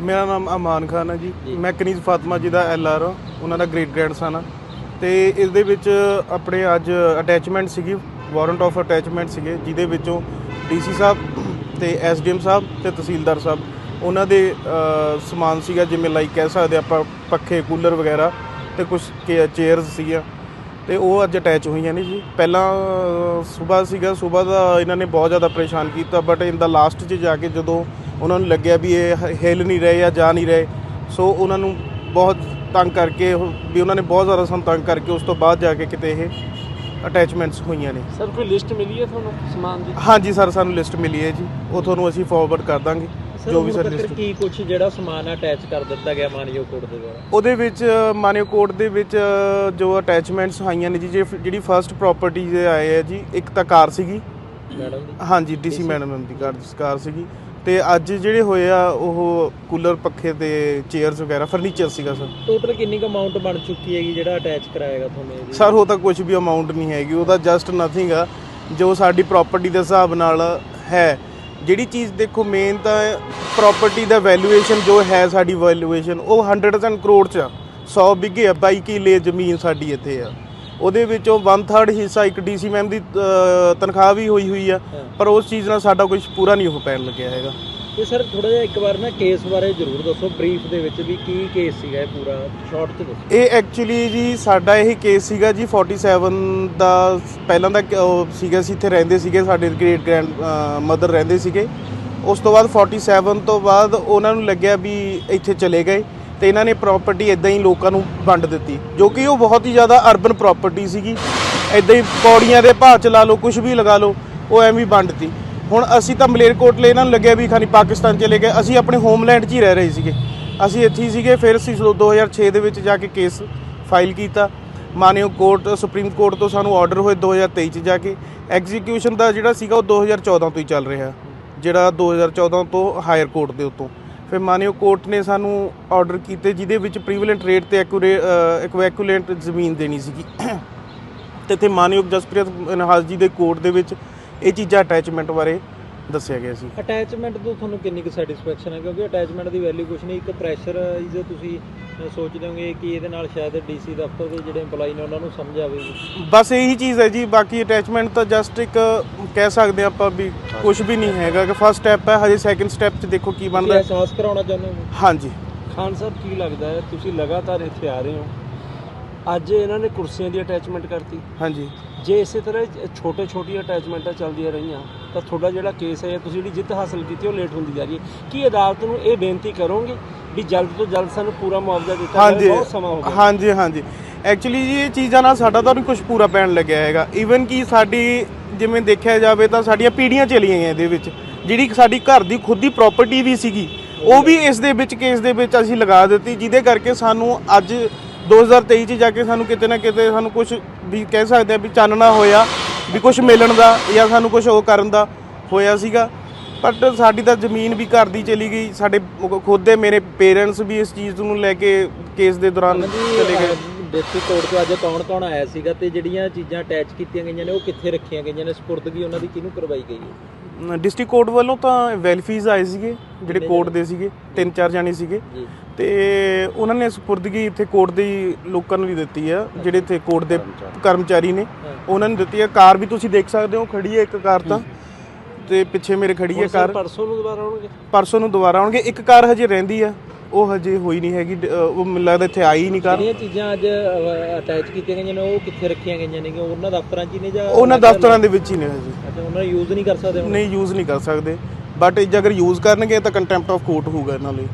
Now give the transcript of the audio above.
ਮੇਰਾ ਨਾਮ ਅਮਾਨ ਖਾਨ ਹੈ ਜੀ। ਮੈਂ ਕਨੀਜ਼ ਫਾਤਮਾ ਜੀ ਦਾ ਐਲਆਰ ਉਹਨਾਂ ਦਾ ਗ੍ਰੇਟ ਗ੍ਰੈਂਡਸਨ ਆ। ਤੇ ਇਸ ਦੇ ਵਿੱਚ ਆਪਣੇ ਅੱਜ ਅਟੈਚਮੈਂਟ ਸੀਗੀ ਵਾਰੰਟ ਆਫ ਅਟੈਚਮੈਂਟ ਸੀਗੇ ਜਿਹਦੇ ਵਿੱਚੋਂ ਡੀਸੀ ਸਾਹਿਬ ਤੇ ਐਸਡੀਐਮ ਸਾਹਿਬ ਤੇ ਤਹਿਸੀਲਦਾਰ ਸਾਹਿਬ ਉਹਨਾਂ ਦੇ ਸਮਾਨ ਸੀਗਾ ਜਿਵੇਂ ਲਾਈਕ ਕਹਿ ਸਕਦੇ ਆਪਾਂ ਪੱਖੇ ਕੂਲਰ ਵਗੈਰਾ ਤੇ ਕੁਝ ਚੇਅਰਸ ਸੀਗੀਆਂ। ਤੇ ਉਹ ਅੱਜ ਅਟੈਚ ਹੋਈਆਂ ਨੇ ਜੀ। ਪਹਿਲਾਂ ਸਵੇਰ ਸੀਗਾ ਸਵੇਰ ਦਾ ਇਹਨਾਂ ਨੇ ਬਹੁਤ ਜ਼ਿਆਦਾ ਪਰੇਸ਼ਾਨ ਕੀਤਾ ਬਟ ਇਨ ਦਾ ਲਾਸਟ 'ਚ ਜਾ ਕੇ ਜਦੋਂ ਉਹਨਾਂ ਨੂੰ ਲੱਗਿਆ ਵੀ ਇਹ ਹਿੱਲ ਨਹੀਂ ਰਹੇ ਜਾਂ ਜਾ ਨਹੀਂ ਰਹੇ। ਸੋ ਉਹਨਾਂ ਨੂੰ ਬਹੁਤ ਤੰਗ ਕਰਕੇ ਵੀ ਉਹਨਾਂ ਨੇ ਬਹੁਤ ਜ਼ਿਆਦਾ ਸਾਨੂੰ ਤੰਗ ਕਰਕੇ ਉਸ ਤੋਂ ਬਾਅਦ ਜਾ ਕੇ ਕਿਤੇ ਇਹ ਅਟੈਚਮੈਂਟਸ ਹੋਈਆਂ ਨੇ। ਸਰ ਕੋਈ ਲਿਸਟ ਮਿਲੀ ਹੈ ਤੁਹਾਨੂੰ ਸਮਾਨ ਦੀ? ਹਾਂਜੀ ਸਰ ਸਾਨੂੰ ਲਿਸਟ ਮਿਲੀ ਹੈ ਜੀ। ਉਹ ਤੁਹਾਨੂੰ ਅਸੀਂ ਫਾਰਵਰਡ ਕਰ ਦਾਂਗੇ ਜੋ ਵੀ ਸਰ ਲਿਸਟ ਕੀ ਕੁਝ ਜਿਹੜਾ ਸਮਾਨ ਅਟੈਚ ਕਰ ਦਿੱਤਾ ਗਿਆ ਮਾਨਯੋਗ ਕੋਰਟ ਦੇ ਦੁਆਰਾ? ਉਹਦੇ ਵਿੱਚ ਮਾਨਿਓ ਕੋਟ ਦੇ ਵਿੱਚ ਜੋ ਅਟੈਚਮੈਂਟਸ ਆਈਆਂ ਨੇ ਜੀ ਜਿਹੜੀ ਫਰਸਟ ਪ੍ਰਾਪਰਟੀ ਦੇ ਆਏ ਆ ਜੀ ਇੱਕ ਤਾਂ ਕਾਰ ਸੀਗੀ। ਮੈਡਮ ਦੀ? ਹਾਂਜੀ ਡੀਸੀ ਮੈਡਮ ਦੀ ਕਾਰ ਸੀਗੀ। ਤੇ ਅੱਜ ਜਿਹੜੇ ਹੋਏ ਆ ਉਹ ਕੂਲਰ ਪੱਖੇ ਤੇ ਚੇਅਰਸ ਵਗੈਰਾ ਫਰਨੀਚਰ ਸੀਗਾ ਸਰ। ਟੋਟਲ ਕਿੰਨੀ ਕੁ ਅਮਾਉਂਟ ਬਣ ਚੁੱਕੀ ਹੈਗੀ ਜਿਹੜਾ ਅਟੈਚ ਕਰਾਏਗਾ ਤੁਹਾਨੂੰ ਸਰ ਉਹ ਤਾਂ ਕੁਝ ਵੀ ਅਮਾਉਂਟ ਨਹੀਂ ਹੈਗੀ ਉਹਦਾ ਜਸਟ ਨਥਿੰਗ ਆ। ਜੋ ਸਾਡੀ ਪ੍ਰਾਪਰਟੀ ਦੇ ਹਿਸਾਬ ਨਾਲ ਹੈ। ਜਿਹੜੀ ਚੀਜ਼ ਦੇਖੋ ਮੇਨ ਤਾਂ ਪ੍ਰਾਪਰਟੀ ਦਾ ਵੈਲਿਊਏਸ਼ਨ ਜੋ ਹੈ ਸਾਡੀ ਵੈਲਿਊਏਸ਼ਨ ਉਹ 100% ਕਰੋੜ ਚ ਆ। 100 ਵਿਗੇ ਆ 22 ਕਿੱਲੇ ਜ਼ਮੀਨ ਸਾਡੀ ਇੱਥੇ ਆ। ਉਹਦੇ ਵਿੱਚੋਂ 1/3 ਹਿੱਸਾ ਇੱਕ ਡੀਸੀ ਮੈਮ ਦੀ ਤਨਖਾਹ ਵੀ ਹੋਈ ਹੋਈ ਆ। ਪਰ ਉਸ ਚੀਜ਼ ਨਾਲ ਸਾਡਾ ਕੁਝ ਪੂਰਾ ਨਹੀਂ ਹੋ ਪੈਣ ਲੱਗਿਆ ਹੈਗਾ। ਤੇ ਸਰ ਥੋੜਾ ਜਿਹਾ ਇੱਕ ਵਾਰ ਨਾ ਕੇਸ ਬਾਰੇ ਜ਼ਰੂਰ ਦੱਸੋ ਬਰੀਫ ਦੇ ਵਿੱਚ ਵੀ ਕੀ ਕੇਸ ਸੀਗਾ ਇਹ ਪੂਰਾ? ਸ਼ਾਰਟ ਚ ਦੱਸੋ। ਇਹ ਐਕਚੁਅਲੀ ਜੀ ਸਾਡਾ ਇਹ ਕੇਸ ਸੀਗਾ ਜੀ 47 ਦਾ ਪਹਿਲਾਂ ਦਾ ਸੀਗਾ ਸੀ ਇੱਥੇ ਰਹਿੰਦੇ ਸੀਗੇ ਸਾਡੇ ਗ੍ਰੇਟ ਗ੍ਰੈਂਡ ਮਦਰ ਰਹਿੰਦੇ ਸੀਗੇ। ਉਸ ਤੋਂ ਬਾਅਦ 47 ਤੋਂ ਬਾਅਦ ਉਹਨਾਂ ਨੂੰ ਲੱਗਿਆ ਵੀ ਇੱਥੇ ਚਲੇ ਗਏ। ਤੇ ਇਹਨਾਂ ਨੇ ਪ੍ਰਾਪਰਟੀ ਇਦਾਂ ਹੀ ਲੋਕਾਂ ਨੂੰ ਵੰਡ ਦਿੱਤੀ, ਜੋ ਕਿ ਉਹ ਬਹੁਤ ਹੀ ਜ਼ਿਆਦਾ ਅਰਬਨ ਪ੍ਰਾਪਰਟੀ ਸੀਗੀ। ਇਦਾਂ ਹੀ ਪੌੜੀਆਂ ਦੇ ਭਾਅ ਚਲਾ ਲਓ ਕੁਝ ਵੀ ਲਗਾ ਲਓ, ਉਹ ਐਵੇਂ ਹੀ ਵੰਡਤੀ ਹੁਣ ਅਸੀਂ ਤਾਂ ਮਲੇਰਕੋਟਲੇ ਇਹਨਾਂ ਨੂੰ ਲੱਗਿਆ ਵੀ ਖਾਨੀ ਪਾਕਿਸਤਾਨ ਚਲੇ ਗਏ, ਅਸੀਂ ਆਪਣੇ ਹੋਮਲੈਂਡ 'ਚ ਹੀ ਰਹਿ ਰਹੇ ਸੀਗੇ। ਅਸੀਂ ਇੱਥੇ ਹੀ ਸੀਗੇ, ਫਿਰ ਅਸੀਂ 2006 ਦੇ ਵਿੱਚ ਜਾ ਕੇ ਕੇਸ ਫਾਈਲ ਕੀਤਾ। ਮਾਨਯੋਗ ਕੋਰਟ, ਸੁਪਰੀਮ ਕੋਰਟ ਤੋਂ ਸਾਨੂੰ ਆਰਡਰ ਹੋਏ 2023 ਚ ਜਾ ਕੇ। ਐਗਜ਼ੀਕਿਊਸ਼ਨ ਦਾ ਜਿਹੜਾ ਸੀਗਾ ਉਹ 2014 ਤੋਂ ਹੀ ਚੱਲ ਰਿਹਾ, ਜਿਹੜਾ 2014 ਤੋਂ ਹਾਇਰ ਕੋਰਟ ਦੇ ਉੱਤੋਂ। ਫਿਰ ਮਾਨਯੋਗ ਕੋਰਟ ਨੇ ਸਾਨੂੰ ਆਰਡਰ ਕੀਤੇ, ਜਿਹਦੇ ਵਿੱਚ ਪ੍ਰੀਵਲੈਂਟ ਰੇਟ ਤੇ ਇਕੁਇਵੈਲੈਂਟ ਜ਼ਮੀਨ ਦੇਣੀ ਸੀਗੀ। ਤੇ ਇੱਥੇ ਮਾਨਯੋਗ ਜਸਪ੍ਰੀਤ ਨਹਾਸ ਜੀ ਦੇ ਕੋਰਟ ਦੇ ਵਿੱਚ ਇਹ ਚੀਜ਼ਾਂ ਅਟੈਚਮੈਂਟ ਬਾਰੇ ਦੱਸਿਆ ਗਿਆ ਸੀ। ਅਟੈਚਮੈਂਟ ਤੋਂ ਤੁਹਾਨੂੰ ਕਿੰਨੀ ਕੁ ਸੈਟੀਸਫੈਕਸ਼ਨ ਹੈ? ਕਿਉਂਕਿ ਅਟੈਚਮੈਂਟ ਦੀ ਵੈਲਿਊ ਕੁਛ ਨਹੀਂ, ਇੱਕ ਪ੍ਰੈਸ਼ਰ ਜੇ ਤੁਸੀਂ ਸੋਚਦੇ ਹੋਗੇ ਕਿ ਇਹਦੇ ਨਾਲ ਸ਼ਾਇਦ ਡੀਸੀ ਦਫ਼ਤਰ ਦੇ ਜਿਹੜੇ EMPLOYE ਨੇ ਉਹਨਾਂ ਨੂੰ ਸਮਝ ਆਵੇਗੀ ਬਸ ਇਹੀ ਚੀਜ਼ ਹੈ ਜੀ ਬਾਕੀ ਅਟੈਚਮੈਂਟ ਤਾਂ ਜਸਟ ਇੱਕ ਕਹਿ ਸਕਦੇ ਹਾਂ ਆਪਾਂ ਵੀ ਕੁਝ ਵੀ ਨਹੀਂ ਹੈਗਾ ਕਿ ਫਸਟ ਸਟੈਪ ਹੈ ਹਜੇ ਸੈਕੰਡ ਸਟੈਪ 'ਚ ਦੇਖੋ ਕੀ ਬਣਦਾ। ਹੈ। ਅਹਿਸਾਸ ਕਰਾਉਣਾ ਚਾਹੁੰਦੇ ਹੋ? ਹਾਂਜੀ। ਖਾਨ ਸਾਹਿਬ ਕੀ ਲੱਗਦਾ ਹੈ? ਤੁਸੀਂ ਲਗਾਤਾਰ ਇੱਥੇ ਆ ਰਹੇ ਹੋ। ਅੱਜ ਇਹਨਾਂ ਨੇ ਕੁਰਸੀਆਂ ਦੀ ਅਟੈਚਮੈਂਟ ਕਰਤੀ। ਹਾਂਜੀ। ਜੇ ਇਸੇ ਤਰ੍ਹਾਂ ਛੋਟੇ ਛੋਟੀਆਂ ਅਟੈਚਮੈਂਟਾਂ ਚੱਲਦੀਆਂ ਰਹੀਆਂ ਤਾਂ ਤੁਹਾਡਾ ਜਿਹੜਾ ਕੇਸ ਹੈ ਤੁਸੀਂ ਜਿਹੜੀ ਜਿੱਤ ਹਾਸਲ ਕੀਤੀ ਉਹ ਲੇਟ ਹੁੰਦੀ ਜਾ ਰਹੀ ਹੈ। ਕੀ ਅਦਾਲਤ ਨੂੰ ਇਹ ਬੇਨਤੀ ਕਰੋਗੇ ਵੀ ਜਲਦ ਤੋਂ ਜਲਦ ਸਾਨੂੰ ਪੂਰਾ ਮੁਆਵਜ਼ਾ ਦਿੱਤਾ ਜਾਵੇ? ਬਹੁਤ ਸਮਾਂ ਹੋ ਗਿਆ। ਹਾਂਜੀ ਹਾਂਜੀ। ਐਕਚੁਅਲੀ ਜੀ ਇਹ ਚੀਜ਼ਾਂ ਨਾਲ ਸਾਡਾ ਤਾਂ ਕੁਝ ਪੂਰਾ ਪੈਣ ਲੱਗਿਆ ਹੈਗਾ। ਈਵਨ ਕਿ ਸਾਡੀ ਜਿਵੇਂ ਦੇਖਿਆ ਜਾਵੇ ਤਾਂ ਸਾਡੀਆਂ ਪੀੜ੍ਹੀਆਂ ਚਲੀਆਂ ਗਈਆਂ ਇਹਦੇ ਵਿੱਚ। ਜਿਹੜੀ ਸਾਡੀ ਘਰ ਦੀ ਖੁਦ ਦੀ ਪ੍ਰਾਪਰਟੀ ਵੀ ਸੀਗੀ ਉਹ ਵੀ ਇਸ ਦੇ ਵਿੱਚ ਕੇਸ ਦੇ ਵਿੱਚ ਅਸੀਂ ਲਗਾ ਦਿੱਤੀ ਜਿਹਦੇ ਕਰਕੇ ਸਾਨੂੰ ਅੱਜ 2023 ਚ ਜਾ ਕੇ ਸਾਨੂੰ ਕਿਤੇ ਨਾ ਕਿਤੇ ਸਾਨੂੰ ਕੁਝ ਵੀ ਕਹਿ ਸਕਦੇ ਆ ਵੀ ਚਾਨਣਾ ਹੋਇਆ ਵੀ ਕੁਝ ਮਿਲਣ ਦਾ ਜਾਂ ਸਾਨੂੰ ਕੁਝ ਉਹ ਕਰਨ ਦਾ ਹੋਇਆ ਸੀਗਾ। ਬਟ ਸਾਡੀ ਤਾਂ ਜ਼ਮੀਨ ਵੀ ਘਰ ਦੀ ਚਲੀ ਗਈ ਸਾਡੇ ਖੁਦ ਦੇ ਮੇਰੇ ਪੇਰੈਂਟਸ ਵੀ ਇਸ ਚੀਜ਼ ਨੂੰ ਲੈ ਕੇ ਕੇਸ ਦੇ ਦੌਰਾਨ ਚਲੇ ਗਏ। ਡਿਸਟ੍ਰਿਕਟ ਕੋਰਟ ਤੋਂ ਅੱਜ ਕੌਣ ਕੌਣ ਆਇਆ ਸੀਗਾ ਤੇ ਜਿਹੜੀਆਂ ਚੀਜ਼ਾਂ ਅਟੈਚ ਕੀਤੀਆਂ ਗਈਆਂ ਨੇ ਉਹ ਕਿੱਥੇ ਰੱਖੀਆਂ ਗਈਆਂ ਨੇ ਸਪੁਰਦਗੀ ਉਹਨਾਂ ਦੀ ਕਿਹਨੂੰ ਕਰਵਾਈ ਗਈ ਹੈ? ਡਿਸਟ੍ਰਿਕਟ ਕੋਰਟ ਵੱਲੋਂ ਤਾਂ ਵੈਲਫੀਜ਼ ਆਏ ਸੀਗੇ ਜਿਹੜੇ ਕੋਰਟ ਦੇ ਸੀਗੇ ਤਿੰਨ ਚਾਰ ਜਾਣੇ ਸੀਗੇ। ਤੇ ਉਹਨਾਂ ਨੇ ਸਪੁਰਦਗੀ ਇੱਥੇ ਕੋਰਟ ਦੀ ਲੋਕਾਂ ਨੂੰ ਵੀ ਦਿੱਤੀ ਆ ਜਿਹੜੇ ਇੱਥੇ ਕੋਰਟ ਦੇ ਕਰਮਚਾਰੀ ਨੇ ਉਹਨਾਂ ਨੇ ਦਿੱਤੀ ਆ। ਕਾਰ ਵੀ ਤੁਸੀਂ ਦੇਖ ਸਕਦੇ ਹੋ ਖੜੀ ਹੈ ਇੱਕ ਕਾਰ ਤਾਂ। ਤੇ ਪਿੱਛੇ ਮੇਰੇ ਖੜੀ ਹੈ ਕਾਰ। ਪਰਸੋਂ ਨੂੰ ਦੁਬਾਰਾ ਆਉਣਗੇ? ਪਰਸੋਂ ਨੂੰ ਦੁਬਾਰਾ ਆਉਣਗੇ। ਇੱਕ ਕਾਰ ਹਜੇ ਰਹਿੰਦੀ ਆ ਉਹ ਹਜੇ ਹੋਈ ਨਹੀਂ ਹੈਗੀ ਉਹ ਮੈਨੂੰ ਲੱਗਦਾ ਇੱਥੇ ਆਈ ਨਹੀਂ ਕਾਰ। ਜਿਹੜੀਆਂ ਚੀਜ਼ਾਂ ਅੱਜ ਅਟੈਚ ਕੀਤੀਆਂ ਗਈਆਂ ਨੇ ਉਹ ਕਿੱਥੇ ਰੱਖੀਆਂ ਗਈਆਂ ਨੇ? ਕਿ ਉਹਨਾਂ ਦਫ਼ਤਰਾਂ 'ਚ ਹੀ ਨੇ ਜਾਂ ਉਹਨਾਂ ਦਫ਼ਤਰਾਂ ਦੇ ਵਿੱਚ ਹੀ ਨੇ ਹਜੇ। ਅੱਛਾ ਉਹਨਾਂ ਯੂਜ਼ ਨਹੀਂ ਕਰ ਸਕਦੇ ਨਹੀਂ ਯੂਜ਼ ਨਹੀਂ ਕਰ ਸਕਦੇ। ਬਟ ਜੇ ਅਗਰ ਯੂਜ਼ ਕਰਨਗੇ ਤਾਂ ਕੰਟੈਂਪਟ ਆਫ ਕੋਰਟ ਹੋਊਗਾ ਇਹਨਾਂ ਲਈ।